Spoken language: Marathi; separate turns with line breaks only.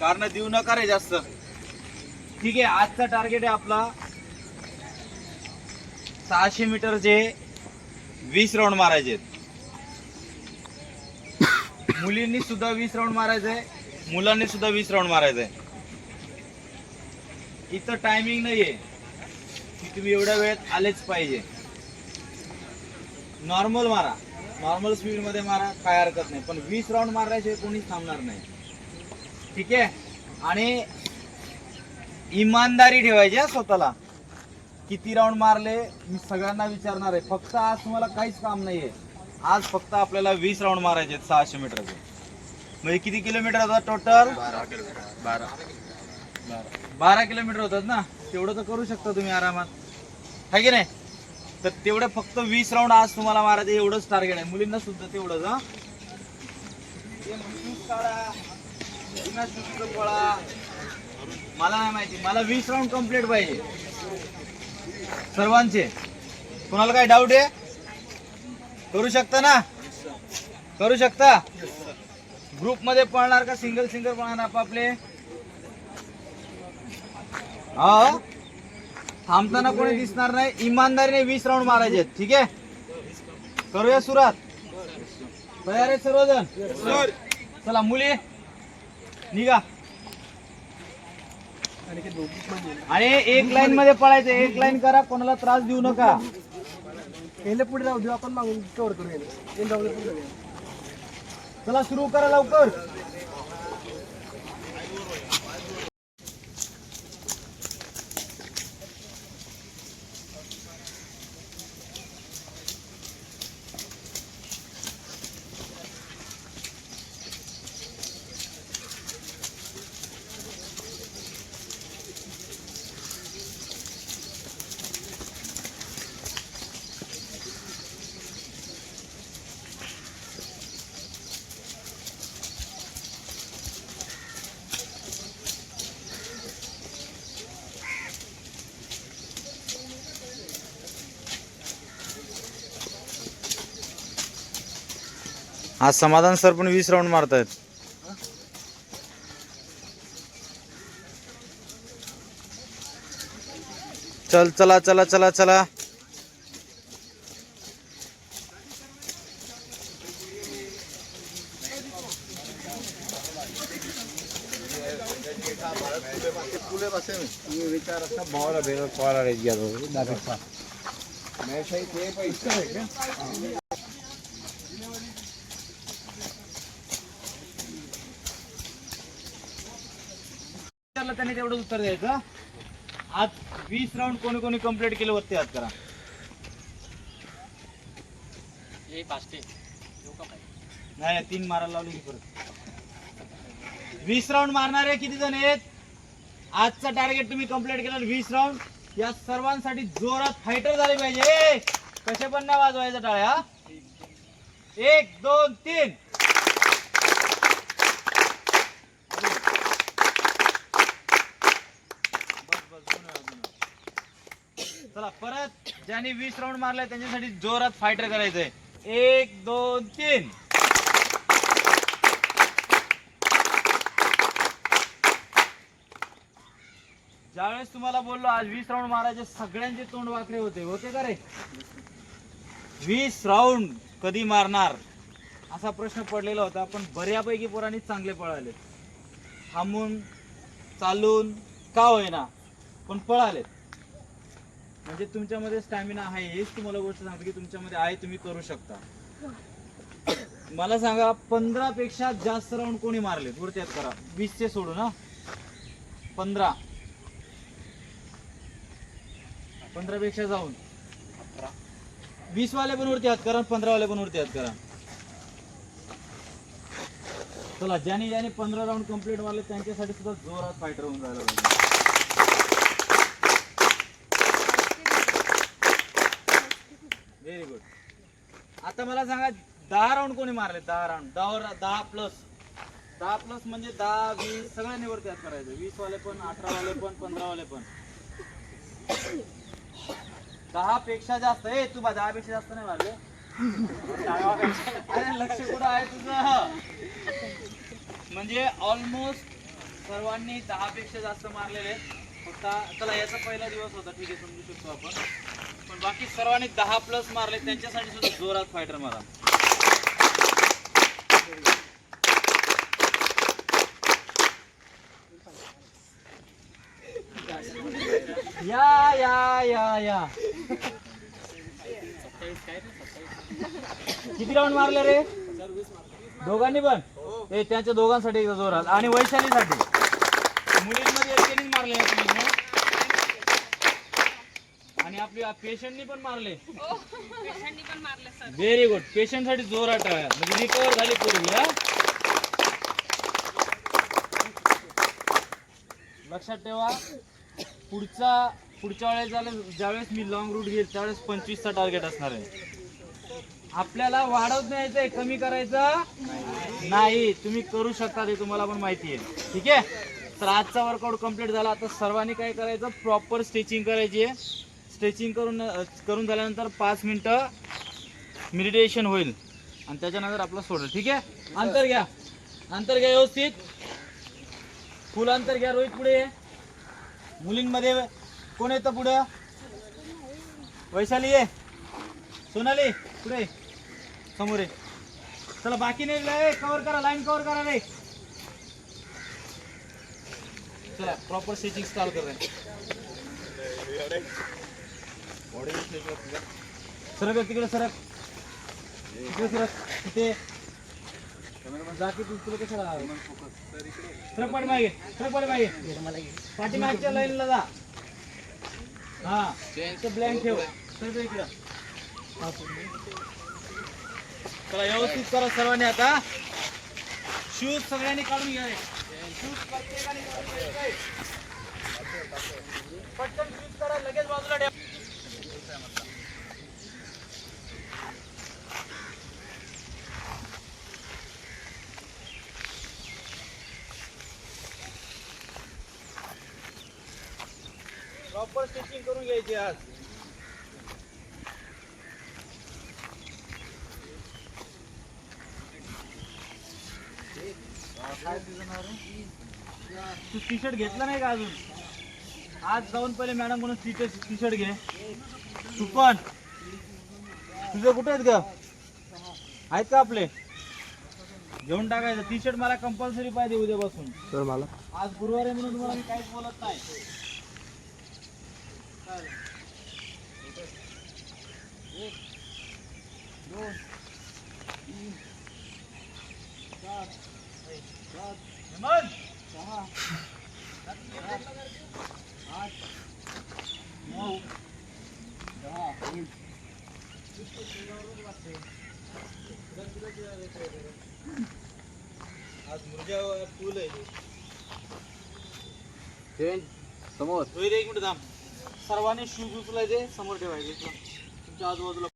कारण देऊ नका रे जास्त. ठीक आहे आजचा टार्गेट आहे आपला सहाशे मीटरचे वीस राऊंड मारायचे मुलींनी सुद्धा वीस राऊंड मारायचे मुलांनी सुद्धा वीस राऊंड मारायचंय आहे. इथं टायमिंग नाहीये की तुम्ही एवढ्या वेळेत आलेच पाहिजे. नॉर्मल मारा. नॉर्मल स्पीडमध्ये मारा काय हरकत नाही. पण वीस राऊंड मारल्याशिवाय कोणीच थांबणार नाही. ठीक आहे? आणि इमानदारी ठेवायची हा स्वतःला. किती राऊंड मारले मी सगळ्यांना विचारणार आहे. फक्त आज तुम्हाला काहीच काम नाहीये. आज फक्त आपल्याला वीस राऊंड मारायचे आहेत सहाशे मीटरचे म्हणजे किती किलोमीटर होतात टोटल
बारा
बारा. किलोमीटर होतात ना? तेवढं तर करू शकता तुम्ही आरामात. आहे की नाही? तर तेवढे फक्त वीस राऊंड आज तुम्हाला मारायचे एवढंच टार्गेट आहे. मुलींना सुद्धा तेवढंच हा. पळा. मला नाही माहिती. मला वीस राऊंड कंप्लीट पाहिजे. सर्वांचे. कोणाला काय डाऊट आहे? करू शकता ना? करू शकता? ग्रुपमध्ये पळणार का? सिंगल सिंगल पळणार आपापले? हा? थांबताना कोणी दिसणार नाही. इमानदारीने वीस राऊंड मारायचे ठीक आहे? करूया सुरुवात. तयार आहे सर्वजण? चला मुली. निघा. आणि एक लाईन मध्ये पळायचं एक लाईन करा कोणाला त्रास देऊ नका.
पहिले पुढे राहू देऊ आपण मागून कव्हर करू जाऊ दे पुढे जाऊया.
चला सुरू करा लवकर. आज समाधान सर पण वीस राऊंड मारतायत. चल चला चला चला चला. विचारलं त्यांनी तेवढं उत्तर द्यायचं. आज वीस राऊंड कोणी कोणी कंप्लीट केले वरती हात करा. नाही नाही, तीन मारायला लावले की परत. वीस राऊंड मारणारे किती जण आहेत? आजचा टार्गेट तुम्ही कंप्लीट केलं वीस राऊंड या सर्वांसाठी जोरात फायटर झाले पाहिजे. कसे पण नाही वाजवायचं टाळ्या. हा? एक दोन तीन. चला परत ज्यांनी वीस राऊंड मारलाय त्यांच्यासाठी जोरात फायटर करायचंय. एक दोन तीन. ज्यावेळेस तुम्हाला बोललो आज वीस राऊंड मारायचे सगळ्यांचे तोंड वाकडे होते होते का रे? वीस राऊंड कधी मारणार? असा प्रश्न पडलेला होता पण बऱ्यापैकी पोरांनी चांगले पळाले. थांबून चालून का होईना पण पळाले म्हणजे तुमच्यामध्ये स्टॅमिना आहे हेच तुम्हाला गोष्ट सांगतो की तुमच्यामध्ये आहे तुम्ही करू शकता. मला सांगा पंधरा पेक्षा जास्त राऊंड कोणी मारले वरती करा. वीसचे सोडू ना. पंधरा. पंधरा पेक्षा जाऊन. वीस वाले पण वरती हात करा पंधरा वाले पण वरती हात करा. चला ज्याने ज्याने पंधरा राऊंड कंप्लीट मारले त्यांच्यासाठी सुद्धा जोरात फायटर होऊन जायला पाहिजे व्हेरी गुड आता मला सांगा दहा राऊंड कोणी मारले? दहा राऊंड दहा दहा प्लस दहा प्लस म्हणजे दहा वीस सगळ्यांनी वरती करायचं. वीस वाले पण अठरा वाले पण पंधरा वाले पण. दहा पेक्षा जास्त. ए तू बा दहा पेक्षा जास्त नाही मारले. अरे लक्ष कुठं आहे तुझं? म्हणजे ऑलमोस्ट सर्वांनी दहा पेक्षा जास्त मारलेले फक्त चला याचा पहिला दिवस होता ठीक आहे समजू शकतो आपण. पण बाकी सर्वांनी दहा प्लस मारले त्यांच्यासाठी सुद्धा जोरात फायटर मारा. या या या या. किती राऊंड मारले रे? दोघांनी पण? हे त्यांच्या दोघांसाठी जोरात. आणि वैशालीसाठी. मुलींमध्ये एकट्यानेच मारले आहेत मुलींना. आणि आपली पेशंटनी पण मारले.
पेशंटनी पण मारले सर
व्हेरी गुड पेशंटसाठी जोरात टाळ्या म्हणजे रिकवर झाली पूर्वी हा? लक्षात ठेवा. पुढचा पुढच्या वेळेस झालं ज्यावेळेस मी लॉंग रूट घेईल त्यावेळेस पंचवीसचा टार्गेट असणार आहे. आपल्याला वाढवत न्यायचंय कमी करायचं नाही. तुम्ही करू शकता ते तुम्हाला पण माहिती आहे. ठीक आहे? तर आजचा वर्कआउट कंप्लीट झाला. आता सर्वांनी काय करायचं? प्रॉपर स्ट्रेचिंग करायची आहे. स्ट्रेचिंग करून करून झाल्यानंतर पाच मिनटं मेडिटेशन होईल. आणि त्याच्यानंतर आपलं सोडलं. ठीक आहे? अंतर घ्या. अंतर घ्या व्यवस्थित. फुल अंतर घ्या रोहित पुढे. ये. मुलींमध्ये कोण येतं पुढं? वैशाली ये. सोनाली पुढे. समोर ये. चला बाकी नाही कव्हर करा लाईन कव्हर करा रे. चला प्रॉपर स्टिचिंग स्टार्ट कर सरक तिकडे सरक. तिकडे सरक. तिथे जाकी तू तुला कसं सरक पाठी मागे सरक पाठी मागे. पाठी मागच्या लाईनला जा. हा. ते ब्लँक ठेव. सरक इकडं. चला व्यवस्थित करा सर्वांनी आता. शूज सगळ्यांनी काढून घ्या शूज प्रत्येकाने पटकन शूज करा लगेच बाजूला ठेवा प्रॉपर स्टिचिंग करून घ्यायची आज. तू टी शर्ट घेतला नाही का अजून? आज जाऊन पहिले मॅडम म्हणून टी शर्ट टी शर्ट घे. तू पण तुझं कुठे आहेत ग? आहेत का आपले? घेऊन टाकायचं. टी शर्ट मला कंपल्सरी पाहिजे उद्यापासून.
सर मला.
आज गुरुवार आहे म्हणून तुम्हाला मी काहीच बोलत नाही. एक, दोन, तीन, चार, पाच, हेमंत, सहा, सात, आठ, नऊ, दहा, आज मुर्जा फुल आहे
समोर
रोहित एक मिनिट थांब सर्वांनी शूज उचलायचे समोर ठेवायचे. तुमच्या आजूबाजूला